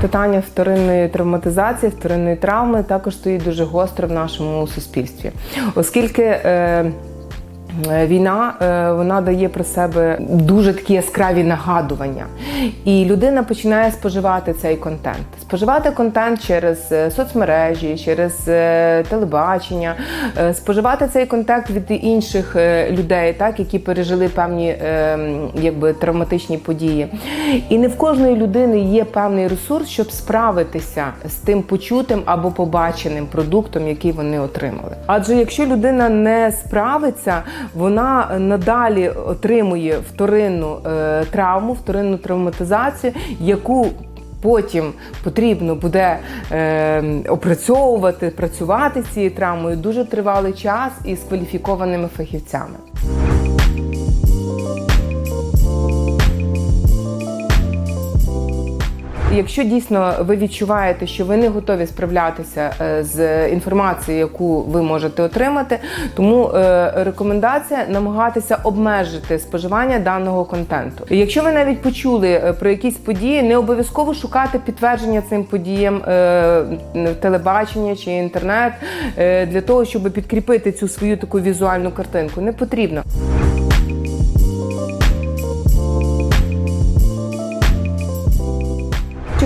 питання вторинної травматизації, вторинної травми також стоїть дуже гостро в нашому суспільстві, оскільки. Е, Війна е, вона дає про себе дуже такі яскраві нагадування, і людина починає споживати цей контент. Споживати контент через е, соцмережі, через е, телебачення, е, споживати цей контент від інших е, людей, так які пережили певні е, якби травматичні події. І не в кожної людини є певний ресурс, щоб справитися з тим почутим або побаченим продуктом, який вони отримали. Адже якщо людина не справиться, вона надалі отримує вторинну е, травму, вторинну травматизацію, яку Потім потрібно буде е, опрацьовувати, працювати з цією травмою дуже тривалий час із кваліфікованими фахівцями. Якщо дійсно ви відчуваєте, що ви не готові справлятися е, з інформацією, яку ви можете отримати, тому е, рекомендація намагатися обмежити споживання даного контенту. Якщо ви навіть почули е, про якісь події, не обов'язково шукати підтвердження цим подіям телебачення чи інтернет для того, щоб підкріпити цю свою таку візуальну картинку. Не потрібно.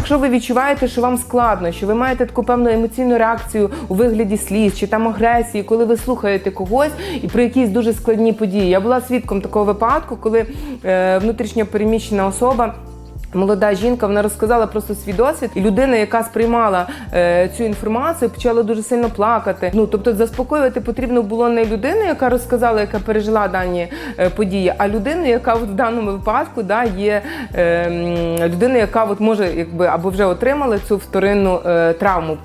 Якщо ви відчуваєте, що вам складно, що ви маєте таку певну емоційну реакцію у вигляді сліз чи там агресії, коли ви слухаєте когось і про якісь дуже складні події. Я була свідком такого випадку, коли е, внутрішньо переміщена особа. Молода жінка вона розказала просто свій досвід, і людина, яка сприймала е, цю інформацію, почала дуже сильно плакати. Ну тобто, заспокоювати потрібно було не людину, яка розказала, яка пережила дані е, події, а людину, яка от в даному випадку да, є е, людина, яка от може якби або вже отримала цю вторинну е, травму.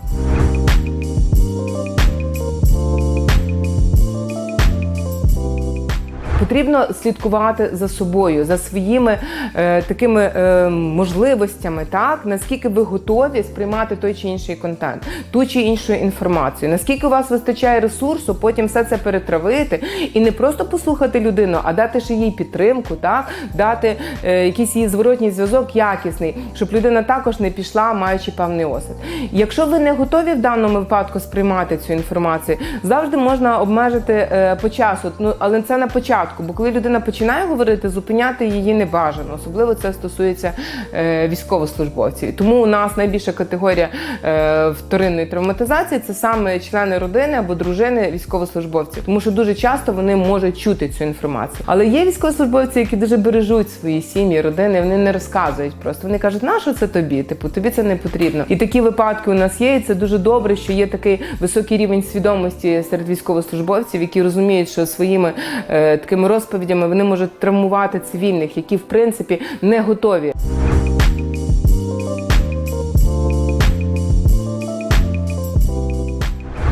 Потрібно слідкувати за собою, за своїми е, такими е, можливостями, так наскільки ви готові сприймати той чи інший контент, ту чи іншу інформацію, наскільки у вас вистачає ресурсу, потім все це перетравити і не просто послухати людину, а дати ще їй підтримку, так дати е, якийсь її зворотній зв'язок якісний, щоб людина також не пішла, маючи певний осад. Якщо ви не готові в даному випадку сприймати цю інформацію, завжди можна обмежити е, по часу. Ну але це на початку. Бо коли людина починає говорити, зупиняти її не бажано. Особливо це стосується е, військовослужбовців. Тому у нас найбільша категорія е, вторинної травматизації це саме члени родини або дружини військовослужбовців, тому що дуже часто вони можуть чути цю інформацію. Але є військовослужбовці, які дуже бережуть свої сім'ї, родини. Вони не розказують просто. Вони кажуть, на що це тобі? Типу, тобі це не потрібно. І такі випадки у нас є. І це дуже добре, що є такий високий рівень свідомості серед військовослужбовців, які розуміють, що своїми е, такими розповідями вони можуть травмувати цивільних, які в принципі не готові.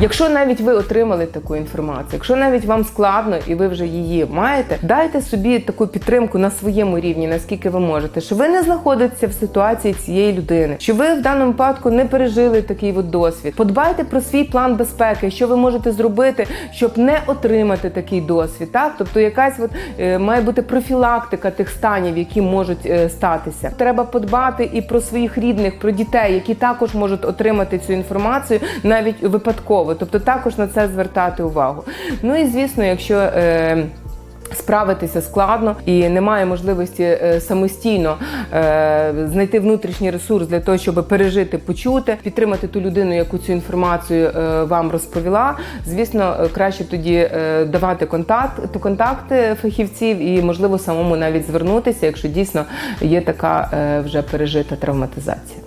Якщо навіть ви отримали таку інформацію, якщо навіть вам складно і ви вже її маєте, дайте собі таку підтримку на своєму рівні, наскільки ви можете, що ви не знаходитеся в ситуації цієї людини, що ви в даному випадку не пережили такий от досвід. Подбайте про свій план безпеки, що ви можете зробити, щоб не отримати такий досвід. Так, тобто якась от е, має бути профілактика тих станів, які можуть е, статися. Треба подбати і про своїх рідних, про дітей, які також можуть отримати цю інформацію навіть випадково. Тобто також на це звертати увагу. Ну і звісно, якщо е, Справитися складно і немає можливості е, самостійно е, знайти внутрішній ресурс для того, щоб пережити, почути, підтримати ту людину, яку цю інформацію е, вам розповіла. Звісно, е, краще тоді е, давати контакт, контакти фахівців і, можливо, самому навіть звернутися, якщо дійсно є така е, вже пережита травматизація.